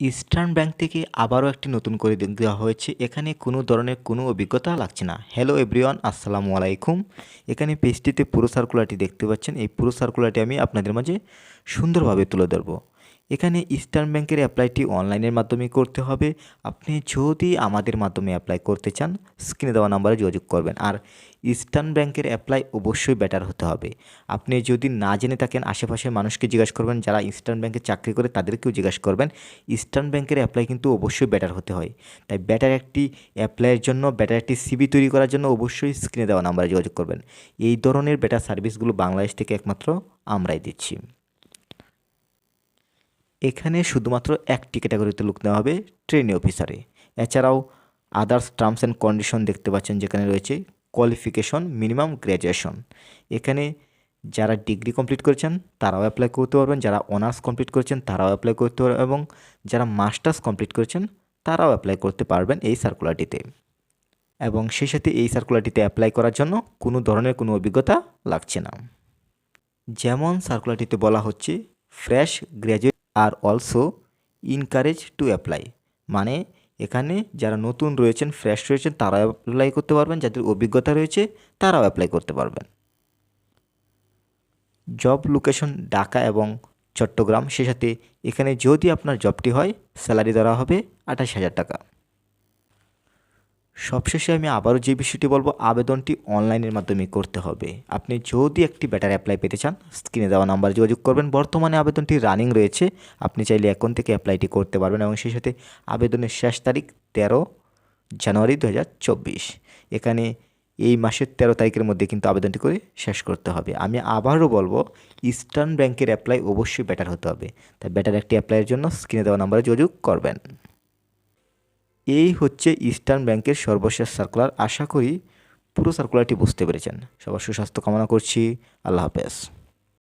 Eastern bank থেকে আবারও একটি নতুন করে দেওয়া হয়েছে। এখানে কোনো ধরনের কোনো অভিজ্ঞতা লাগছে না। হ্যালো এভরিওয়ান আসসালামু আলাইকুম। এখানে পেজটিতে পুরো সার্কুলারটি দেখতে পাচ্ছেন। এই পুরো সার্কুলারটি আমি আপনাদের মাঝে সুন্দরভাবে তুলে ধরবো। এখানে ইস্টার্ন ব্যাংকের অ্যাপ্লাইটি অনলাইনের মাধ্যমে করতে হবে। আপনি যদি আমাদের মাধ্যমে অ্যাপ্লাই করতে চান স্ক্রিনে দেওয়া নাম্বারে যোগাযোগ করবেন। আর ইস্টার্ন ব্যাংকের অ্যাপ্লাই অবশ্যই বেটার হতে হবে। আপনি যদি না জেনে থাকেন, আশেপাশের মানুষকে জিজ্ঞাসা করবেন, যারা ইস্টার্ন ব্যাংকে চাকরি করে, তাদেরকেও জিজ্ঞাসা করবেন। ইস্টার্ন ব্যাংকের অ্যাপ্লাই কিন্তু অবশ্যই বেটার হতে হয়। তাই বেটার একটি অ্যাপ্লাইয়ের জন্য বেটার একটি সিবি তৈরি করার জন্য অবশ্যই স্ক্রিনে দেওয়া নাম্বারে যোগাযোগ করবেন। এই ধরনের বেটার সার্ভিসগুলো বাংলাদেশ থেকে একমাত্র আমরাই দিচ্ছি। এখানে শুধুমাত্র একটি ক্যাটাগরিতে লোক নেওয়া হবে ট্রেনি অফিসারে এছাড়াও আদার্স টার্মস অ্যান্ড কন্ডিশন দেখতে পাচ্ছেন যেখানে রয়েছে কোয়ালিফিকেশন মিনিমাম গ্র্যাজুয়েশন এখানে যারা ডিগ্রি কমপ্লিট করেছেন, তারাও অ্যাপ্লাই করতে পারবেন। যারা অনার্স কমপ্লিট করেছেন, তারাও অ্যাপ্লাই করতে পারবেন। এবং যারা মাস্টার্স কমপ্লিট করেছেন, তারাও অ্যাপ্লাই করতে পারবেন এই সার্কুলারটিতে এবং সেই সাথে এই সার্কুলারটিতে অ্যাপ্লাই করার জন্য কোনো ধরনের কোনো অভিজ্ঞতা লাগছে না। যেমন সার্কুলারটিতে বলা হচ্ছে ফ্রেশ গ্র্যাজুয়েট আর অলসো ইনকারেজ টু অ্যাপ্লাই মানে এখানে যারা নতুন রয়েছেন ফ্রেশ রয়েছেন, তারাও অ্যাপ্লাই করতে পারবেন। যাদের অভিজ্ঞতা রয়েছে, তারাও অ্যাপ্লাই করতে পারবেন। জব লোকেশন ঢাকা এবং চট্টগ্রাম, সে সাথে এখানে যদি আপনার জবটি হয় স্যালারি ধরা হবে আঠাশ হাজার টাকা। সবশেষে আমি আবারও যে বিষয়টি বলব, আবেদনটি অনলাইনের মাধ্যমে করতে হবে। আপনি যদি একটি ব্যাটার অ্যাপ্লাই পেতে চান, স্ক্রিনে দেওয়া নাম্বারে যোগাযোগ করবেন। বর্তমানে আবেদনটি রানিং রয়েছে। আপনি চাইলে এখন থেকে অ্যাপ্লাইটি করতে পারবেন এবং সেই সাথে আবেদনের শেষ তারিখ তেরো জানুয়ারি দু হাজার চব্বিশ। এখানে এই মাসের তেরো তারিখের মধ্যে কিন্তু আবেদনটি করে শেষ করতে হবে। আমি আবারও বলব, ইস্টার্ন ব্যাংকের অ্যাপ্লাই অবশ্যই ব্যাটার হতে হবে। তাই ব্যাটার একটি অ্যাপ্লাইয়ের জন্য স্ক্রিনে দেওয়া নাম্বারে যোগাযোগ করবেন। এই হচ্ছে ইস্টার্ন ব্যাংকের সর্বশেষ সার্কুলার আশা করি পুরো সার্কুলারটি বুঝতে পেরেছেন। সবার সুস্বাস্থ্য কামনা করছি। আল্লাহ হাফেজ।